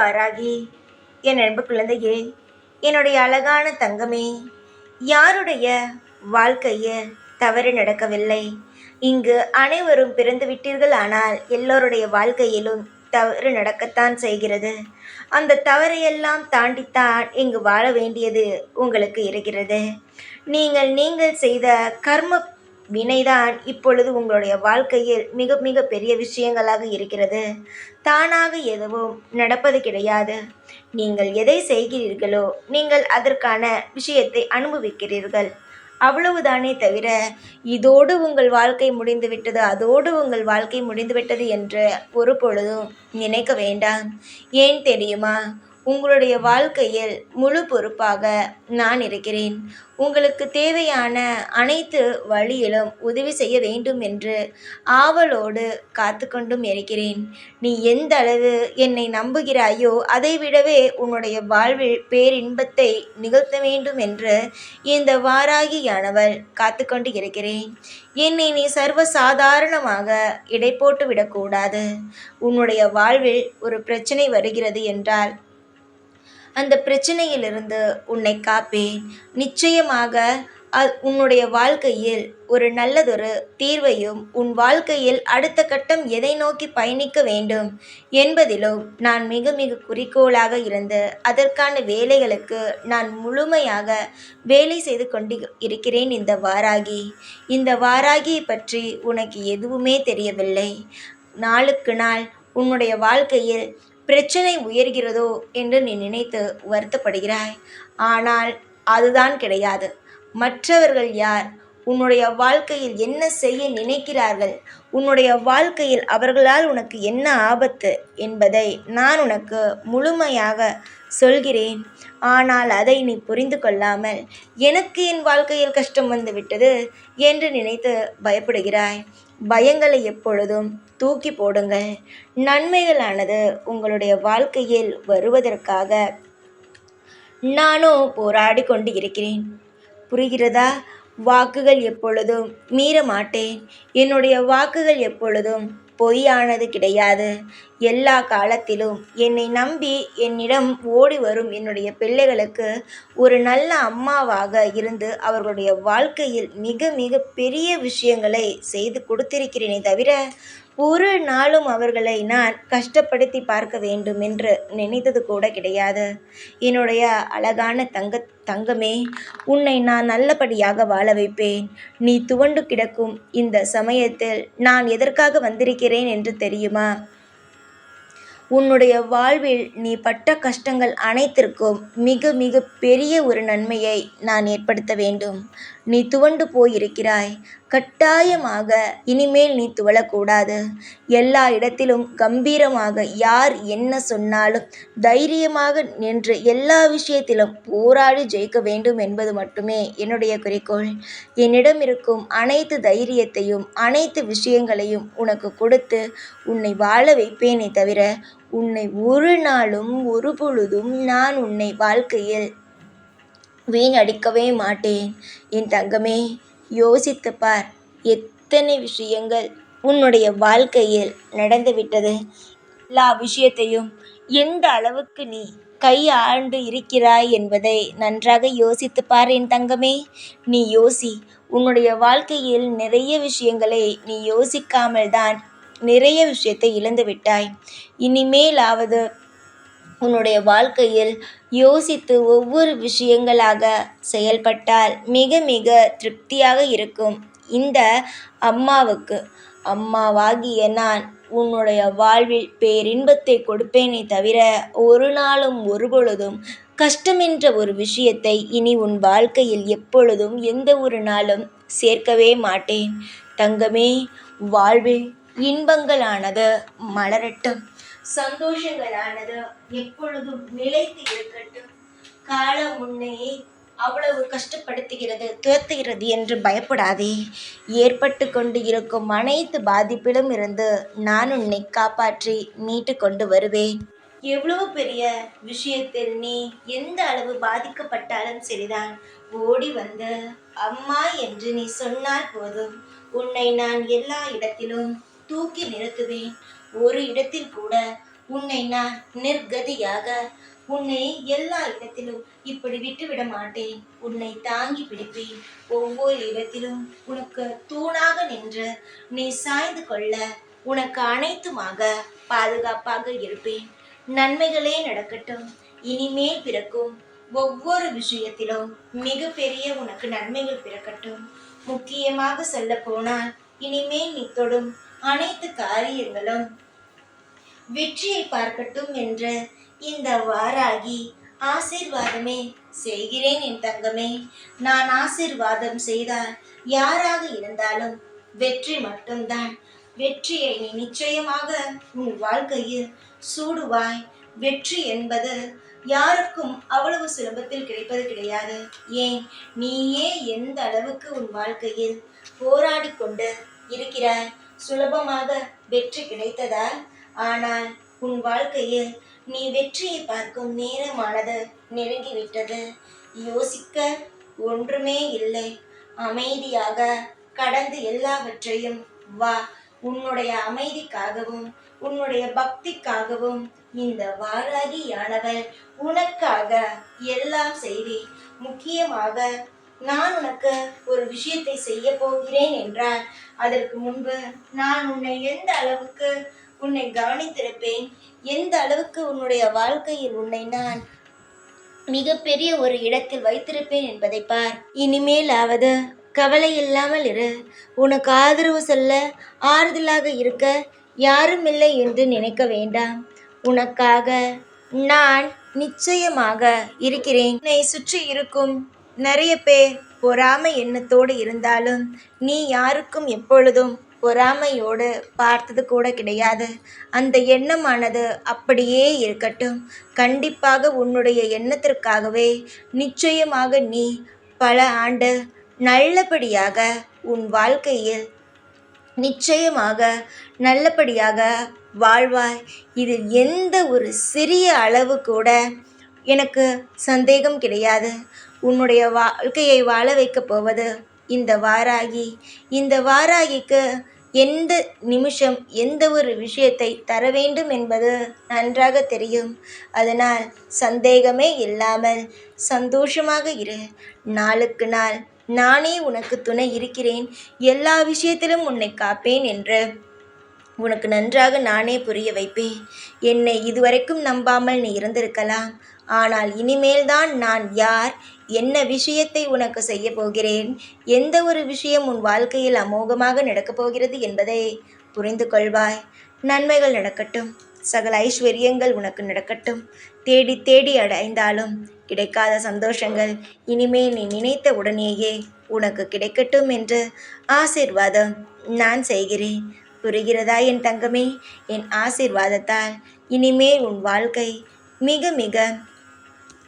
வாராகி. என் அன்பு குழந்தையே என்னுடைய அழகான தங்கமே யாருடைய வாழ்க்கையை தவறு நடக்கவில்லை. இங்கு அனைவரும் பிறந்து விட்டீர்கள் ஆனால் எல்லோருடைய வாழ்க்கையிலும் தவறு நடக்கத்தான் செய்கிறது. அந்த தவறையெல்லாம் தாண்டித்தான் இங்கு வாழ வேண்டியது உங்களுக்கு இருக்கிறது. நீங்கள் நீங்கள் செய்த கர்ம வினைதான் இப்பொழுது உங்களுடைய வாழ்க்கையில் மிக மிக பெரிய விஷயங்களாக இருக்கிறது. தானாக எதுவும் நடப்பது கிடையாது. நீங்கள் எதை செய்கிறீர்களோ நீங்கள் அதற்கான விஷயத்தை அனுபவிக்கிறீர்கள். அவ்வளவுதானே தவிர இதோடு உங்கள் வாழ்க்கை முடிந்துவிட்டது அதோடு உங்கள் வாழ்க்கை முடிந்துவிட்டது என்று ஒரு பொழுதும் நினைக்க வேண்டாம். ஏன் தெரியுமா? உங்களுடைய வாழ்க்கையில் முழு பொறுப்பாக நான் இருக்கிறேன். உங்களுக்கு தேவையான அனைத்து வழியிலும் உதவி செய்ய வேண்டும் என்று ஆவலோடு காத்து கொண்டும் இருக்கிறேன். நீ எந்த அளவு என்னை நம்புகிறாயோ அதை விடவே உன்னுடைய வாழ்வில் பேரின்பத்தை நிகழ்த்த வேண்டும் என்று இந்த வாராகியானவள் காத்து கொண்டு இருக்கிறேன். என்னை நீ சர்வ சாதாரணமாக இடை போட்டு விடக்கூடாது. உன்னுடைய வாழ்வில் ஒரு பிரச்சனை வருகிறது என்றால் அந்த பிரச்சனையிலிருந்து உன்னை காப்பேன். நிச்சயமாக உன்னுடைய வாழ்க்கையில் ஒரு நல்லதொரு தீர்வையும் உன் வாழ்க்கையில் அடுத்த கட்டம் எதை நோக்கி பயணிக்க வேண்டும் என்பதிலும் நான் மிக மிக குறிக்கோளாக இருந்து அதற்கான வேலைகளுக்கு நான் முழுமையாக வேலை செய்து கொண்டு இருக்கிறேன் இந்த வாராகி. இந்த வாராகியை பற்றி உனக்கு எதுவுமே தெரியவில்லை. நாளுக்கு நாள் உன்னுடைய வாழ்க்கையில் பிரச்சனை உயர்கிறதோ என்று நீ நினைத்து வருத்தப்படுகிறாய். ஆனால் அதுதான் கிடையாது. மற்றவர்கள் யார் உன்னுடைய வாழ்க்கையில் என்ன செய்ய நினைக்கிறார்கள்? உன்னுடைய வாழ்க்கையில் அவர்களால் உனக்கு என்ன ஆபத்து என்பதை நான் உனக்கு முழுமையாக சொல்கிறேன். ஆனால் அதை நீ புரிந்து கொள்ளாமல் எனக்கு என் வாழ்க்கையில் கஷ்டம் வந்துவிட்டது என்று நினைத்து பயப்படுகிறாய். பயங்களை எப்பொழுதும் தூக்கி போடுங்கள். நன்மைகளானது உங்களுடைய வாழ்க்கையில் வருவதற்காக நானும் போராடி கொண்டு இருக்கிறேன் புரிகிறதா? வாக்குகள் எப்பொழுதும் மீற மாட்டேன் என்னுடைய வாக்குகள் எப்பொழுதும் பொய்யானது கிடையாது. எல்லா காலத்திலும் என்னை நம்பி என்னிடம் ஓடி வரும் என்னுடைய பிள்ளைகளுக்கு ஒரு நல்ல அம்மாவாக இருந்து அவர்களுடைய வாழ்க்கையில் மிக மிக பெரிய விஷயங்களை செய்து கொடுத்திருக்கிறேனே தவிர ஒரு நாளும் அவர்களை நான் கஷ்டப்படுத்தி பார்க்க வேண்டும் என்று நினைத்தது கூட கிடையாது. என்னுடைய அழகான தங்க தங்கமே உன்னை நான் நல்லபடியாக வாழ வைப்பேன். நீ துவண்டு கிடக்கும் இந்த சமயத்தில் நான் எதற்காக வந்திருக்கிறேன் என்று தெரியுமா? உன்னுடைய வாழ்வில் நீ பட்ட கஷ்டங்கள் அனைத்திற்கும் மிக மிக பெரிய ஒரு நன்மையை நான் ஏற்படுத்த வேண்டும். நீ துவண்டு போயிருக்கிறாய். கட்டாயமாக இனிமேல் நீ துவளக்கூடாது. எல்லா இடத்திலும் கம்பீரமாக யார் என்ன சொன்னாலும் தைரியமாக நின்று எல்லா விஷயத்திலும் போராடி ஜெயிக்க வேண்டும் என்பது மட்டுமே என்னுடைய குறிக்கோள். என்னிடம் இருக்கும் அனைத்து தைரியத்தையும் அனைத்து விஷயங்களையும் உனக்கு கொடுத்து உன்னை வாழ வைப்பேனே தவிர உன்னை ஒரு நாளும் ஒரு பொழுதும் நான் உன்னை வாழ்க்கையில் வீணடிக்கவே மாட்டேன். என் தங்கமே யோசித்து பார் எத்தனை விஷயங்கள் உன்னுடைய வாழ்க்கையில் நடந்துவிட்டது. எல்லா விஷயத்தையும் எந்த அளவுக்கு நீ கை இருக்கிறாய் என்பதை நன்றாக யோசித்து பார் என் தங்கமே. நீ யோசி உன்னுடைய வாழ்க்கையில் நிறைய விஷயங்களை நீ யோசிக்காமல் தான் நிறைய விஷயத்தை இழந்து விட்டாய் இனிமேலாவது உன்னுடைய வாழ்க்கையில் யோசித்து ஒவ்வொரு விஷயங்களாக செயல்பட்டால் மிக மிக திருப்தியாக இருக்கும். இந்த அம்மாவுக்கு. அம்மாவாகிய நான் உன்னுடைய வாழ்வில் பேரின்பத்தை கொடுப்பேனே தவிர ஒரு நாளும் ஒரு பொழுதும் கஷ்டமென்ற ஒரு விஷயத்தை இனி உன் வாழ்க்கையில் எப்பொழுதும் எந்த ஒரு நாளும் சேர்க்கவே மாட்டேன். தங்கமே வாழ்வில் இன்பங்களானது மலரட்டும். சந்தோஷங்களானது எப்பொழுதும் நிலைத்து இருக்கட்டும். காலம் உன்னையே அவ்வளவு கஷ்டப்படுத்துகிறது துரத்துகிறது என்று பயப்படாதே. ஏற்பட்டு கொண்டு இருக்கும் அனைத்து பாதிப்பிலும் இருந்து நான் உன்னை காப்பாற்றி மீட்டு கொண்டு வருவேன். எவ்வளவு பெரிய விஷயத்தில் நீ எந்த அளவு பாதிக்கப்பட்டாலும் சரிதான். ஓடி வந்து அம்மா என்று நீ சொன்னால் போதும். உன்னை நான் எல்லா இடத்திலும் தூக்கி நிறுத்துவேன். ஒரு இடத்தில் கூட உன்னை நான் நிர்கதியாக உன்னை எல்லா இடத்திலும் இப்படி விட்டுவிட மாட்டேன். உன்னை தாங்கி பிடிப்பேன். ஒவ்வொரு இடத்திலும் உனக்கு தூணாக நின்று நீ சாய்ந்து கொள்ள உனக்கு அனைத்துமாக பாதுகாப்பாக இருப்பேன். நன்மைகளே நடக்கட்டும். இனிமேல் பிறக்கும் ஒவ்வொரு விஷயத்திலும் மிகப்பெரிய உனக்கு நன்மைகள் பிறக்கட்டும். முக்கியமாக சொல்ல போனால் இனிமேல் நீ தொடும் அனைத்து காரியங்களும் வெற்றியை பார்க்கட்டும் என்ற இந்த வாராகி ஆசீர்வாதமே செய்கிறேன் என் தங்கமே. நான் ஆசீர்வாதம் செய்தால் யாராக இருந்தாலும் வெற்றி மட்டும்தான். வெற்றியை நீ நிச்சயமாக உன் வாழ்க்கையில் சூடுவாய். வெற்றி என்பது யாருக்கும் அவ்வளவு சுலபத்தில் கிடைப்பது கிடையாது. ஏன்? நீயே எந்த அளவுக்கு உன் வாழ்க்கையில் போராடி கொண்டு இருக்கிறாய்? சுலபமாக வெற்றி கிடைத்ததா ஆனால் உன் வாழ்க்கையில் நீ வெற்றியை பார்க்கும் நேரமானது நெருங்கிவிட்டது. யோசிக்க ஒன்றுமே இல்லை. அமைதியாக கடந்து எல்லாவற்றையும் வா. உன்னுடைய அமைதிக்காகவும் உன்னுடைய பக்திக்காகவும் இந்த வாராகியானவள் உனக்காக எல்லாம் செய்வேன். முக்கியமாக நான் உனக்கு ஒரு விஷயத்தை செய்ய போகிறேன் என்றால் அதற்கு முன்பு நான் உன்னை எந்த அளவுக்கு உன்னை கவனித்திருப்பேன்? எந்த அளவுக்கு உன்னுடைய வாழ்க்கையில் உன்னை நான் மிகப்பெரிய ஒரு இடத்தில் வைத்திருப்பேன் என்பதை பார். இனிமேலாவது கவலை இல்லாமல் இரு. உனக்கு ஆதரவு சொல்ல ஆறுதலாக இருக்க யாரும் இல்லை என்று நினைக்க வேண்டாம். உனக்காக நான் நிச்சயமாக இருக்கிறேன். உன்னை சுற்றி இருக்கும் நிறைய பேர் பொறாமை எண்ணத்தோடு இருந்தாலும் நீ யாருக்கும் எப்பொழுதும் பொறாமையோடு பார்த்தது கூட கிடையாது. அந்த எண்ணமானது அப்படியே இருக்கட்டும். கண்டிப்பாக உன்னுடைய எண்ணத்திற்காகவே நிச்சயமாக நீ பல ஆண்டு நல்லபடியாக உன் வாழ்க்கையில் நிச்சயமாக நல்லபடியாக வாழ்வாய். இதில் எந்த ஒரு சிறிய அளவு கூட எனக்கு சந்தேகம் கிடையாது. உன்னுடைய வாழ்க்கையை வாழ வைக்கப் போவது இந்த வாராகி. இந்த வாராகிக்கு எந்த நிமிஷம் எந்த ஒரு விஷயத்தை தர வேண்டும் என்பது நன்றாக தெரியும். அதனால் சந்தேகமே இல்லாமல் சந்தோஷமாக இரு. நாளுக்கு நாள் நானே உனக்கு துணை இருக்கிறேன். எல்லா விஷயத்திலும் உன்னை காப்பேன் என்று உனக்கு நன்றாக நானே புரிய வைப்பேன். என்னை இதுவரைக்கும் நம்பாமல் நீ இருந்திருக்கலாம். ஆனால் இனிமேல்தான் நான் யார் என்ன விஷயத்தை உனக்கு செய்ய போகிறேன் எந்த ஒரு விஷயம் உன் வாழ்க்கையில் அமோகமாக நடக்கப் போகிறது என்பதை புரிந்து கொள்வாய். நன்மைகள் நடக்கட்டும் சகல ஐஸ்வர்யங்கள் உனக்கு நடக்கட்டும். தேடி தேடி அடைந்தாலும் கிடைக்காத சந்தோஷங்கள் இனிமே நீ நினைத்த உடனேயே உனக்கு கிடைக்கட்டும் என்று ஆசீர்வாதம் நான் செய்கிறேன். புரிகிறதா என் தங்கமே? என் ஆசீர்வாதத்தால். இனிமே உன் வாழ்க்கை மிக மிக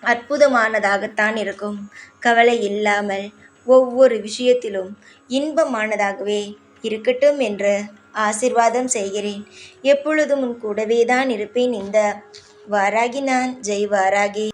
அற்புதமானதாகத்தான் இருக்கும். கவலை இல்லாமல் ஒவ்வொரு விஷயத்திலும் இன்பமானதாகவே இருக்கட்டும் என்று ஆசிர்வாதம் செய்கிறேன். எப்பொழுதும் உன் கூடவே தான் இருப்பேன். இந்த வாராகி நான். ஜெய் வாராகி.